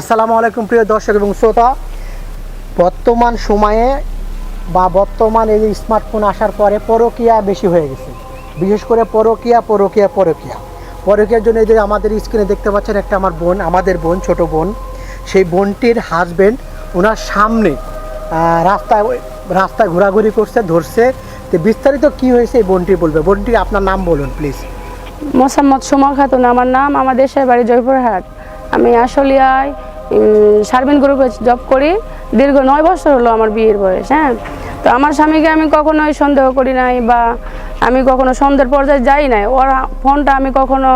আসসালামু আলাইকুম প্রিয় দর্শক এবং শ্রোতা। বর্তমান সময়ে বা বর্তমান এই স্মার্টফোন আসার পরে পরকিয়া বেশি হয়ে গেছে। বিশেষ করে পরকিয়া পরকিয়া পরকিয়া। পরকিয়ার জন্য এই যে আমাদের স্ক্রিনে দেখতে পাচ্ছেন একটা আমার বোন, আমাদের বোন, ছোট বোন। সেই বোনটির হাজবেন্ড ওনার সামনে রাস্তায় রাস্তায় ঘোরাঘুরি করছে, ধরছে। তো বিস্তারিত কি হয়েছে এই বোনটি বলবে? বোনটি, আপনার নাম বলুন প্লিজ মোসাম্মদ সুমা খাতুন, আমার নাম আমার দেশের বাড়ি জয়পুরহাট। আমি আশুলিয়ায় সার্বিন গ্রুপে জব করি। দীর্ঘ নয় বছর হলো আমার বিয়ের বয়স হ্যাঁ। তো আমার স্বামীকে আমি কখনোই সন্দেহ করি নাই বা আমি কখনো সন্দেহের পর্যায়ে যাই নাই। ওর ফোনটা আমি কখনো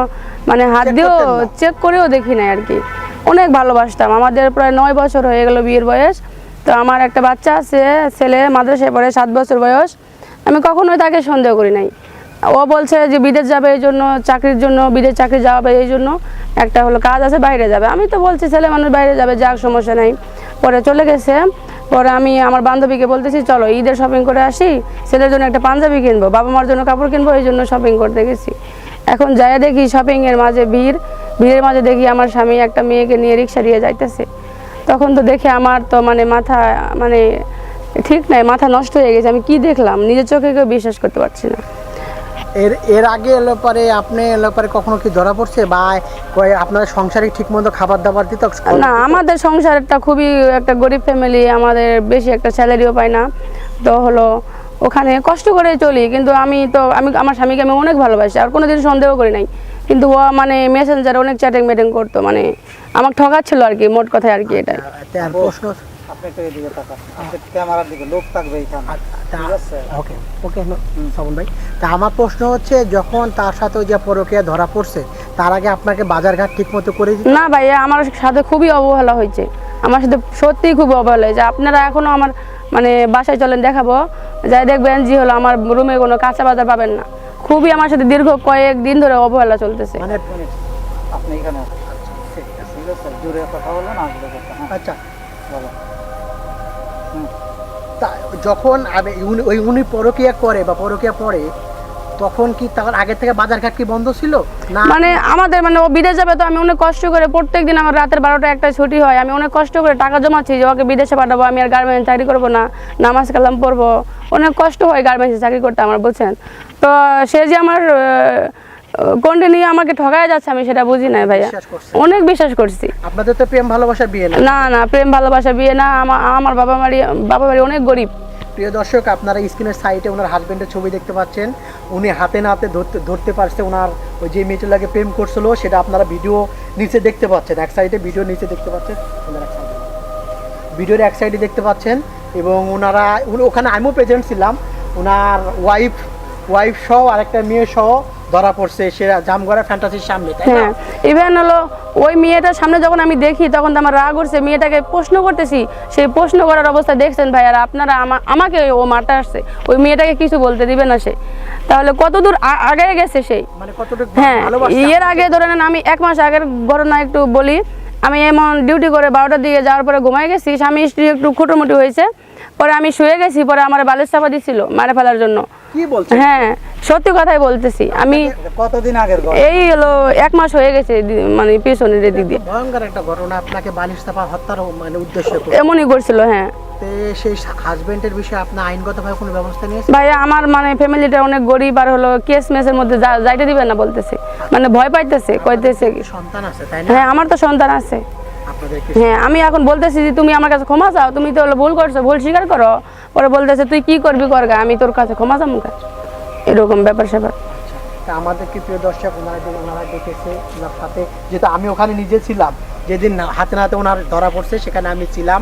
মানে হাত দিয়েও চেক করেও দেখি নাই আর কি। অনেক ভালোবাসতাম। আমাদের প্রায় নয় বছর হয়ে গেল বিয়ের বয়স। তো আমার একটা বাচ্চা আছে ছেলে মাদ্রাসায় পড়ে সাত বছর বয়স। আমি কখনোই তাকে সন্দেহ করি নাই। ও বলছে যে বিদেশ যাবে এই জন্য, চাকরির জন্য, বিদেশ চাকরি যাবে এই জন্য। একটা হলো কাজ আছে, বাইরে যাবে। আমি তো বলছি, ছেলে মানুষ বাইরে যাবে যাক সমস্যা নাই। পরে চলে গেছে। পরে আমি আমার বান্ধবীকে বলতেছি, চলো, ঈদের শপিং করে আসি। ছেলের জন্য একটা পাঞ্জাবি কিনবো, বাবা মার জন্য কাপড় কিনবো, এই জন্য শপিং করতে গেছি। এখন যাই দেখি শপিংয়ের মাঝে ভিড়। ভিড়ের মাঝে দেখি আমার স্বামী একটা মেয়েকে নিয়ে রিক্সা দিয়ে যাইতেছে। তখন তো দেখে আমার তো মানে মাথা মানে ঠিক নাই, মাথা নষ্ট হয়ে গেছে। আমি কি দেখলাম? নিজের চোখে কেউ বিশ্বাস করতে পারছি না। এর এর আগে এলো পরে আপনি এলো পরে কখনো কি ধরা পড়ছে? বা কয় আপনার সংসারে ঠিক মতো খাবার দাবার দিত? না আমাদের সংসারটা খুবই একটা গরিব ফ্যামিলি আমাদের বেশি একটা স্যালারিও পাই না। তো হলো ওখানে কষ্ট করে চলি কিন্তু আমি তো আমি আমার স্বামীকে আমি অনেক ভালোবাসি আর কোনোদিন সন্দেহ করি নাই। কিন্তু ও মানে মেসেঞ্জার অনেক চ্যাটিং ম্যাটিং করতো মানে আমাকে ঠকাচ্ছিল আর কি মোট কথায় আর কি এটা প্রশ্ন আপনি একটু এদিকে তাকান আপনি ক্যামেরার দিকে লোক থাকবে এখানে। ঠিক আছে? ওকে ওকে শ্রবণ ভাই। তা আমার প্রশ্ন হচ্ছে যখন তার সাথে ওই যে পরকীয়া ধরা পড়ছে তার আগে আপনাকে বাজারঘাট ঠিক মতো করে দিত না ভাইয়া আমার সাথে খুবই অবহেলা হয়েছে। আমার সাথে সত্যিই খুব অবহেলা হয়েছে। আপনারা এখনও আমার মানে বাসায় চলেন দেখাবো। যাই দেখবেন জি হলো আমার রুমে কোনো কাঁচা বাজার পাবেন না। খুবই আমার সাথে দীর্ঘ কয়েক দিন ধরে অবহেলা চলতেছে। মানে আপনি এখানে জোরে কথা বলেন হ্যাঁ। আচ্ছা। বলো যখন ওই উনি পরকিয়া করে বা পরকীয়া পড়ে তখন কি তার আগে থেকে বাজারঘাট কি বন্ধ ছিল? না? মানে আমাদের মানে ও বিদেশ যাবে তো আমি অনেক কষ্ট করে প্রত্যেক দিন আমার রাতের বারোটা একটা ছুটি হয়, আমি অনেক কষ্ট করে টাকা জমাচ্ছি যে ওকে বিদেশে পাঠাবো, আমি আর গার্মেন্টস চাকরি করব না, নামাজ কালাম পড়ব। অনেক কষ্ট হয় গার্মেন্টসে চাকরি করতে আমার, বুঝছেন? তো সে যে আমার কন্টিনিউ আমাকে ঠকায় যাচ্ছে আমি সেটা বুঝি না ভাইয়া। অনেক বিশ্বাস করছি। আপনাদের তো প্রেম ভালোবাসার বিয়ে না? না না প্রেম ভালোবাসা বিয়ে না আমার বাবা বাড়ি বাবা বাড়ি অনেক গরিব। প্রিয় দর্শক আপনারা স্ক্রিনের সাইটে ওনার হাজবেন্ডের ছবি দেখতে পাচ্ছেন। উনি হাতে নাতে ধরতে ধরতে পারছে ওনার ওই যে মেয়েটার লাগে প্রেম করছিল সেটা আপনারা ভিডিও নিচে দেখতে পাচ্ছেন। এক সাইডে ভিডিও নিচে দেখতে পাচ্ছেন সাইডে ভিডিওর এক সাইডে দেখতে পাচ্ছেন এবং ওনারা ওখানে আমিও প্রেজেন্ট ছিলাম। ওনার ওয়াইফ ওয়াইফ সহ আরেকটা মেয়ে সহ ধরা পড়ছে সে জামগড়া ফ্যান্টাসির সামনে তাই না? হ্যাঁ ইভেন হলো ওই মেয়েটার সামনে যখন আমি দেখি তখন তো আমার রাগ উঠছে মেয়েটাকে প্রশ্ন করতেছি সেই প্রশ্ন করার অবস্থা দেখছেন ভাইয়ারা আপনারা আমাকে ও মারতে আসছে ওই মেয়েটাকে কিছু বলতে দিবে না সে। তাহলে কতদূর আগে গেছে সেই মানে হ্যাঁ এর আগে ধরে নেন আমি এক মাস আগের ঘটনা একটু বলি আমি এমন ডিউটি করে বারোটার দিকে যাওয়ার পরে ঘুমাই গেছি স্বামী স্ত্রী একটু খুঁটোমুটি হয়েছে পরে আমি শুয়ে গেছি পরে আমার বালিশ চাপা দিছিল মারে ফেলার জন্য। কি বলছে হ্যাঁ সত্যি কথাই বলতেছি। আমি কতদিন আগের এই হলো এক মাস হয়ে গেছে মানে পেছনের দিক দিয়ে। ভয়ঙ্কর একটা ঘটনা আপনাকে বালিশ চাপা হত্যার মানে উদ্দেশ্য এমনই করছিল হ্যাঁ। সেই হাজবেন্ডের বিষয়ে আপনার আইনগতভাবে কোনো ব্যবস্থা নিয়েছে ভাইয়া আমার মানে ফ্যামিলিটা অনেক গরিব আর হলো কেস মেসের মধ্যে যাইতে দিবে না বলতেছে। মানে ভয় পাইতেছে কইতেছে কি- সন্তান আছে তাই না? হ্যাঁ আমার তো সন্তান আছে। হ্যাঁ আমি এখন বলতেছি যে তুমি আমার কাছে ক্ষমা চাও তুমি তো ভুল করছ ভুল স্বীকার করো। পরে বলতেছে তুই কি করবি করগা আমি তোর কাছে ক্ষমা চাম গা। এরকম ব্যাপার স্যাপার। তা আমাদের কি প্রিয় দর্শক ওনারা যে ওনারা দেখেছে ওনার সাথে যেহেতু আমি ওখানে নিজে ছিলাম যেদিন হাতে নাতে ওনার ধরা পড়ছে সেখানে আমি ছিলাম।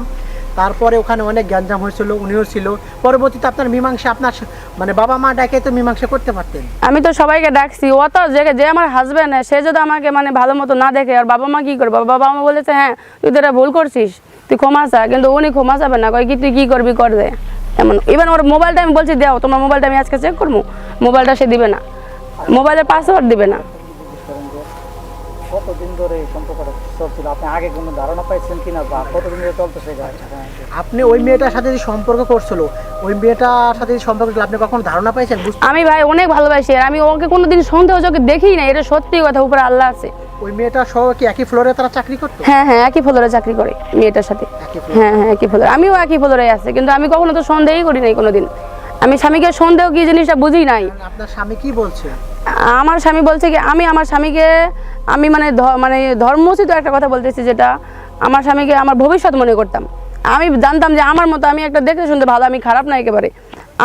তারপরে ওখানে অনেক গ্যাঞ্জাম হয়েছিল উনিও ছিল পরবর্তীতে আপনার মীমাংসা, আপনার মানে বাবা মা ডাকে তো মীমাংসা করতে পারতেন। আমি তো সবাইকে ডাকছি, ও তো যে যে আমার হাজব্যান্ড সে যদি আমাকে মানে ভালো মতো না দেখে, আর বাবা মা কি করবে? বাবা মা বলেছে হ্যাঁ তুই তো ভুল করছিস, তুই ক্ষমা চা। কিন্তু উনি ক্ষমা চাবে না, কয় কি তুই কি করবি, কর দে। এমন ইভেন ওর মোবাইলটা আমি বলছি, দাও, তোমার মোবাইলটা আমি আজকে চেক করব। মোবাইলটা সে দিবে না। মোবাইলের পাসওয়ার্ড দিবে না। কতদিন ধরে এই সম্পর্কটা চলছিল? আপনি আগে কোনো ধারণা পাইছেন কিনা বা কতদিন ধরে চলতেছে হ্যাঁ, আপনি ওই মেয়েটার সাথে যে সম্পর্ক করছিল ওই মেয়েটার সাথে যে সম্পর্ক আপনি কখন ধারণা পাইছেন? আমি ভাই অনেক ভালোবাসি আর আমি ওকে কোনোদিন সন্দেহ চোখে দেখি না এটা সত্যি কথা উপরে আল্লাহ আছে। ওই মেয়েটা সহ কি একই ফ্লোরে তারা চাকরি করতো? হ্যাঁ হ্যাঁ একই ফ্লোরে চাকরি করে মেয়েটার সাথে। হ্যাঁ হ্যাঁ একই ফ্লোরে আমিও একই ফ্লোরে আছে কিন্তু আমি কখনো তো সন্দেহই করি নাই কোনোদিন। আমি স্বামীকে সন্দেহ কি জিনিসটা বুঝি নাই। আপনার স্বামী কি বলছে? আমার স্বামী বলছে কি আমি আমার স্বামীকে আমি মানে মানে ধর্মোচিত একটা কথা বলতেছি যেটা আমার স্বামীকে আমার ভবিষ্যৎ মনে করতাম। আমি জানতাম যে আমার মতো আমি একটা দেখতে শুনতে ভালো আমি খারাপ না একেবারে।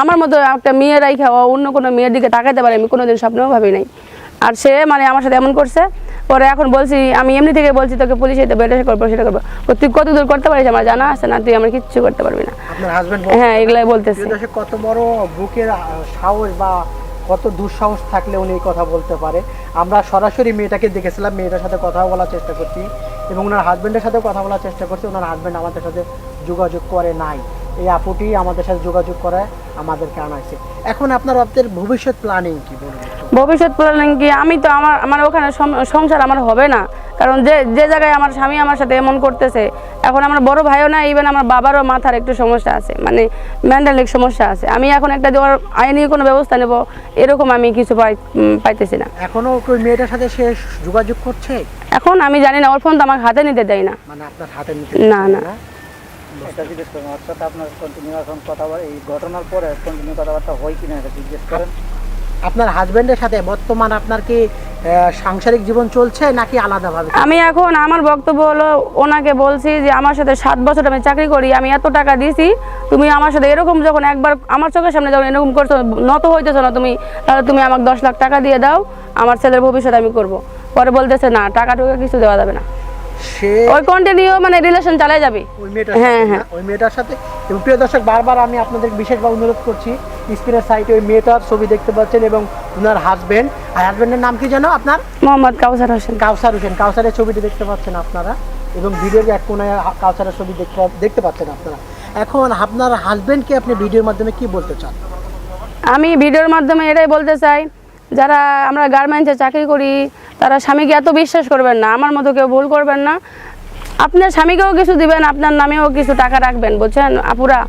আমার মতো একটা মেয়ে রাইখা ও অন্য কোনো মেয়ের দিকে তাকাইতে পারে আমি কোনোদিন স্বপ্নেও ভাবি নাই। আর সে মানে আমার সাথে এমন করছে পরে এখন বলছি আমি এমনি থেকে বলছি তোকে পুলিশ এটা বেটা করব সেটা করব। তুই কত দূর করতে পারিস আমার জানা আছে না তুই আমার কিচ্ছু করতে পারবি না। হ্যাঁ এগুলাই বলতেছি। কত বড় বুকের সাহস বা কত দুঃসাহস থাকলে উনি এই কথা বলতে পারে। আমরা সরাসরি মেয়েটাকে দেখেছিলাম, মেয়েটার সাথে কথা বলার চেষ্টা করছি এবং ওনার হাজব্যান্ডের সাথে কথা বলার চেষ্টা করছি। ওনার হাজব্যান্ড আমাদের সাথে যোগাযোগ করে নাই। এই আপুটি আমাদের সাথে যোগাযোগ করে আমাদেরকে আনাইছে। এখন আপনার আপনাদের ভবিষ্যৎ প্ল্যানিং কি বলুন ভবিষ্যৎ প্ল্যানিং কি? আমি তো আমার আমার ওখানে সংসার আমার হবে না। কারণ যে যে জায়গায় আমার স্বামী আমার সাথে এমন করতেছে এখন আমার বড় ভাইও না ইভেন আমার বাবারও মাথার একটু সমস্যা আছে মানে মেন্টালিক সমস্যা আছে। আমি এখন একটা যে ওর আইনি কোনো ব্যবস্থা নেব এরকম আমি কিছু পাই পাইতেছি না। এখনও কি ওই মেয়েটার সাথে সে যোগাযোগ করছে? এখন আমি জানি না ওর ফোন তো আমার হাতে নিতে দেয় না। মানে আপনার হাতে নিতে না, না। এটা জিজ্ঞেস করেন ওর সাথে আপনার কন্টিনিউ এখন কথা এই ঘটনার পরে কন্টিনিউ কথাবার্তা হয় কিনা এটা জিজ্ঞেস করেন? আপনার হাজবেন্ডের সাথে বর্তমান আপনার কি সাংসারিক জীবন চলছে নাকি আলাদাভাবে? আমি এখন আমার বক্তব্য হলো, ওনাকে বলছি যে আমার সাথে সাত বছর আমি চাকরি করি, আমি এত টাকা দিছি, তুমি আমার সাথে এরকম যখন একবার আমার চোখের সামনে যখন এরকম করছ, নত হইতেছো না তুমি, তাহলে তুমি আমাকে দশ লাখ টাকা দিয়ে দাও, আমার ছেলের ভবিষ্যৎ আমি করব। পরে বলতেছে, না, টাকা টুকা কিছু দেওয়া যাবে না। ওই কন্টিনিউ মানে রিলেশন যাবে। ওই মেয়েটার হ্যাঁ, হ্যাঁ। ওই মেয়েটার সাথে। এবং প্রিয় দর্শক বারবার আমি আপনাদের বিশেষভাবে অনুরোধ করছি স্ক্রিনের সাইটে ওই মেয়েটার ছবি দেখতে পাচ্ছেন এবং ওনার হাজবেন্ড আর হাজবেন্ডের নাম কি জানো আপনার? মোহাম্মদ কাউসার হোসেন। কাউসার হোসেন। কাউসারের ছবিটি দেখতে পাচ্ছেন আপনারা এবং ভিডিওর এক কোনায় কাউসারের ছবি দেখতে দেখতে পাচ্ছেন আপনারা। এখন আপনার হাজবেন্ডকে আপনি ভিডিওর মাধ্যমে কি বলতে চান? আমি ভিডিওর মাধ্যমে এটাই বলতে চাই যারা আমরা গার্মেন্টসে চাকরি করি তারা স্বামীকে এত বিশ্বাস করবেন না, আমার মতো কেউ ভুল করবেন না। আপনার স্বামীকেও কিছু দিবেন, আপনার নামেও কিছু টাকা রাখবেন, বুঝছেন আপুরা?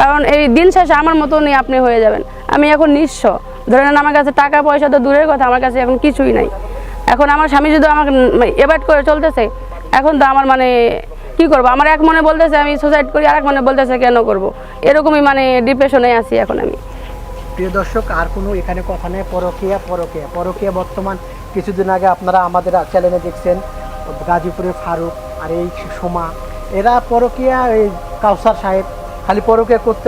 কারণ এই দিন শেষে আমার মতনই আপনি হয়ে যাবেন। আমি এখন নিঃস্ব। ধরে নেন আমার কাছে টাকা পয়সা তো দূরের কথা, আমার কাছে এখন কিছুই নাই। এখন আমার স্বামী যদি আমাকে এভয়েড করে চলতেছে, এখন তো আমার মানে কি করব? আমার এক মনে বলতেছে, আমি সুসাইড করি আর এক মনে বলতেছে, কেন করব? এরকমই মানে ডিপ্রেশনে আছি এখন আমি। প্রিয় দর্শক, আর কোনো এখানে কথা নেই। পরকিয়া পরকিয়া। পরকিয়া বর্তমান কিছুদিন আগে আপনারা আমাদের চ্যানেলে দেখছেন, গাজীপুরের ফারুক আর এই সোমা এরা পরকিয়া, এই কাউসার সাহেব। খালি পরকিয়া করতে